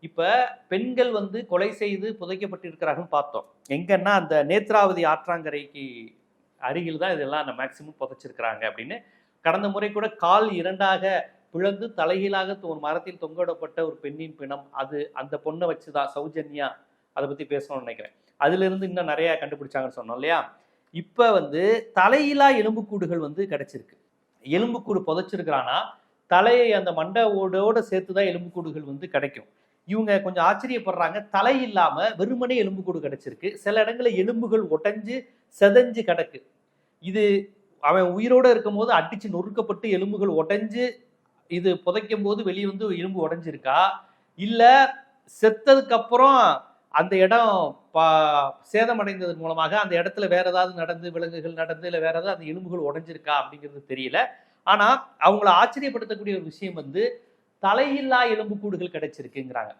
இப்ப பெண்கள் வந்து கொலை செய்து புதைக்கப்பட்டிருக்கிறார்கள் பார்த்தோம். எங்கன்னா அந்த நேத்ராவதி ஆற்றாங்கரைக்கு அருகில் தான் இதெல்லாம் அந்த மேக்சிமம் புதைச்சிருக்கிறாங்க அப்படின்னு கடந்த முறை கூட கால் இரண்டாக பிளந்து தலைகீழாக ஒரு மரத்தில் தொங்கவிடப்பட்ட ஒரு பெண்ணின் பிணம் அது அந்த பொண்ணை வச்சுதான் சௌஜன்யா அதை பத்தி பேசணும்னு நினைக்கிறேன். அதுல இருந்து இன்னும் நிறைய கண்டுபிடிச்சாங்கன்னு சொன்னோம் இல்லையா? இப்ப வந்து தலையிலா எலும்புக்கூடுகள் வந்து கிடைச்சிருக்கு. எலும்புக்கூடு புதைச்சிருக்கிறான்னா தலையை அந்த மண்டை சேர்த்து தான் எலும்புக்கூடுகள் வந்து கிடைக்கும். இவங்க கொஞ்சம் ஆச்சரியப்படுறாங்க. தலை இல்லாம வெறுமனே எலும்புக்கூடு கிடைச்சிருக்கு. சில இடங்களில் எலும்புகள் உடைஞ்சு செதஞ்சு கிடக்கு. இது அவன் உயிரோட இருக்கும்போது அடிச்சு நொறுக்கப்பட்டு எலும்புகள் உடைஞ்சு இது புதைக்கும் போது வெளியே வந்து எலும்பு உடைஞ்சிருக்கா இல்ல செத்ததுக்கு அப்புறம் அந்த இடம் பா சேதமடைந்ததன் மூலமாக அந்த இடத்துல வேற ஏதாவது நடந்து விலங்குகள் நடந்து இல்லை வேற ஏதாவது அந்த எலும்புகள் உடைஞ்சிருக்கா அப்படிங்கிறது தெரியல. ஆனா அவங்கள ஆச்சரியப்படுத்தக்கூடிய ஒரு விஷயம் வந்து தலையில்லா எலும்புக்கூடுகள் கிடைச்சிருக்குங்கிறாங்க.